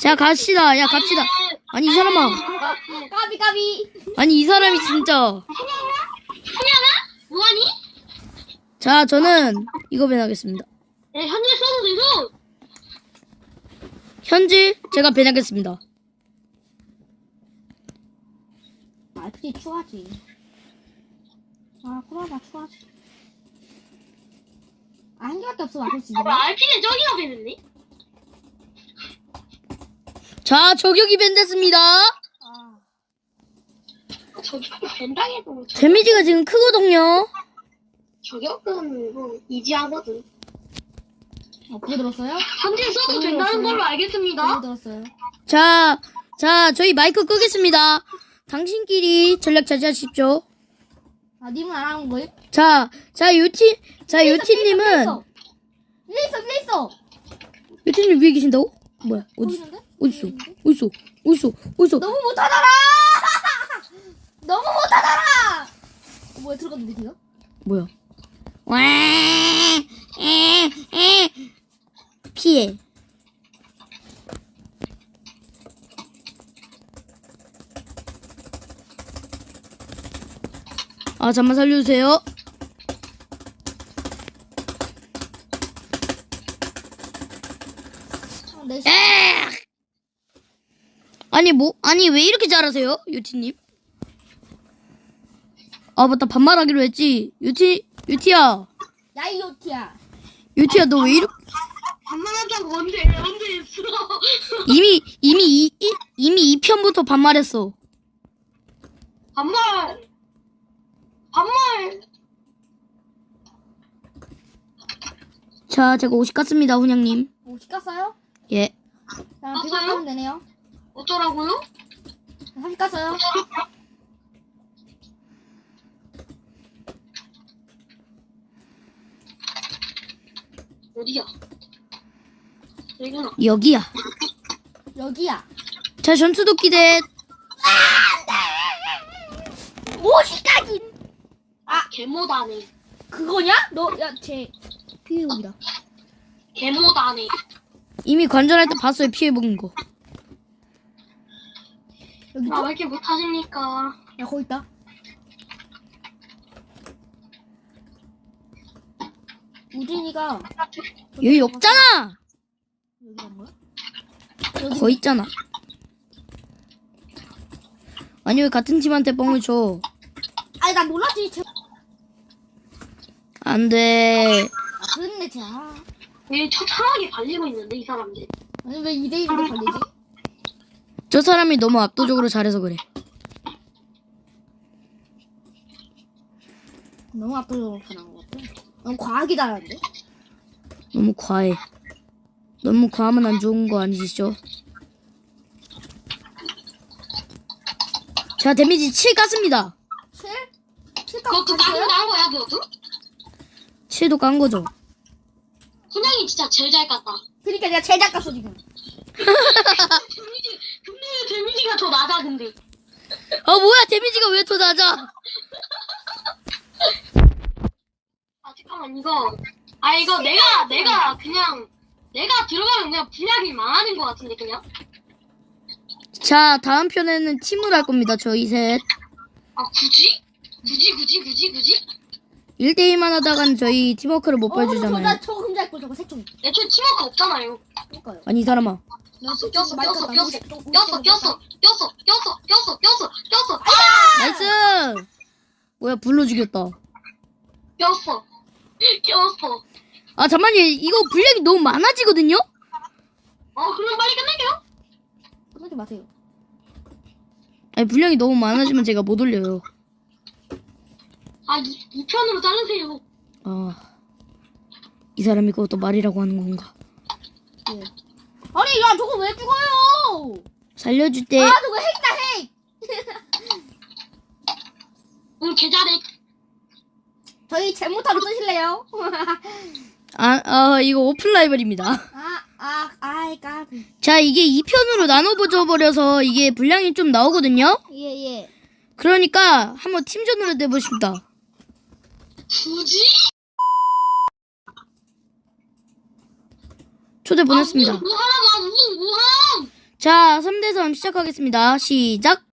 자 갑시다. 야 갑시다. 아니 이 사람아. 까비 까비. 아니 이 사람이 진짜. 현현아? 뭐하니? 자 저는 이거 배나겠습니다. 네, 현재 써도 되죠? 현지 제가 배나겠습니다. RPG 추하지. 아 쿠라바 추하지. 아 한 개밖에 없어 RPG. 아, 뭐 RP는 저기가 되는데? 자 저격이 밴됐습니다. 아. 저기 된다해도 데미지가 지금 크거든요. 저격은 뭐 이지하거든. 어 그거 들었어요? 현재 써도 음, 된다는 음. 걸로 그거 알겠습니다. 들었어요. 자, 자 저희 마이크 끄겠습니다. 당신끼리 전략 자제하십시오. 아 님은 안 하는 거예요? 자, 자 유티, 자 유티님은 있어. 위에 있어 위에 있어. 유티님 위에 계신다고? 뭐야? 어디 있어? 보이는데? 어디 있어? 어디 있어? 너무 못하더라. 너무 못하더라. 어, 뭐야 들어갔는데 뒤가? 뭐야? 와, 에, 에. 피해. 아, 잠만 살려주세요. 어, 내 시. 에! 아니 뭐 아니 왜 이렇게 잘하세요 유티님? 아 맞다 반말하기로 했지 유티 유티야 야이 요티야. 유티야 너 왜 이렇게 반말한다고 언제, 언제 했어? 이미 이미 이, 이 이미 2편부터 반말했어 반말. 반말. 자 제가 옷이 깠습니다 훈양님 옷 깠어요? 예 자, 깠어요? 100원 까면 되네요. 어쩌라고요? 30 깠어요. 어디야? 여기구나. 여기야 여기야. 자 전투도끼 대 옷이 까긴. 아, 개모다네. 그거냐? 너, 야, 쟤. 피해복이다. 개모다네. 이미 관전할 때 봤어요 피해 보는 거 여기 아? 왜 이렇게 못하십니까? 야, 거기 있다. 우진이가 여기 없잖아 여기 간 거야? 여기 거 있잖아 아니 왜 같은 팀한테 뻥을 쳐 아니 난 몰랐지. 쟤... 안 돼 아 그랬네 쟤. 아. 왜 처참하게 발리고 있는데, 이 사람들. 아니 왜 2대 1로 걸리지? 저 사람이 너무 압도적으로 잘해서 그래 너무 압도적으로 변한 것 같아. 너무 과하게 잘하는데? 너무 과해. 너무 과하면 안 좋은 거 아니시죠? 자, 데미지 7 깠습니다. 7? 7값 그것도 갔어요? 딴거한 거야, 그것도? 7도 깐 거죠. 훈양이 진짜 제일 잘 깠다. 그러니까 내가 제작 갔어 지금. 데미지, 근데 데미지가 더 낮아, 근데. 아, 뭐야, 데미지가 왜 더 낮아? 아, 잠깐만, 이거. 아, 이거 내가, 내가 그냥, 내가 들어가면 그냥 분량이 망하는 것 같은데, 그냥. 자, 다음 편에는 팀을 할 겁니다, 저희 셋. 아, 굳이? 굳이, 굳이, 굳이, 굳이? 1대1만 하다간 저희 팀워크를 못 어, 보여주잖아요. 저나 조금 잘거 저거 색종. 애초에 팀워크 없잖아요. 그러니까요. 아니, 이 사람아. 나 꼈어, 꼈어, 꼈어, 꼈어, 꼈어, 꼈어, 꼈어, 꼈어, 꼈어, 꼈어. 아! 나이스! 뭐야, 불러 죽였다. 꼈어. 꼈어. 아, 잠만요. 이거 분량이 너무 많아지거든요? 어, 그럼 빨리 끝낼게요. 끝내지 마세요. 아니, 분량이 너무 많아지면 제가 못 올려요. 아, 이, 이 편으로 자르세요. 아, 이 사람이 그것도 말이라고 하는 건가? 예. 아니 야 저거 왜 죽어요? 살려줄 때 아 저거 핵이다 핵. 응, 개잘해. 저희 제모타로 쓰실래요? 아, 아, 이거 오픈 라이벌입니다. 아, 아, 아이, 까비. 자, 이게 2편으로 나눠져 버려서 이게 분량이 좀 나오거든요? 예, 예. 그러니까 한번 팀전으로 내보십니다. 굳이? 초대 보냈습니다. 아, 뭐안 자, 3대3 시작하겠습니다. 시작!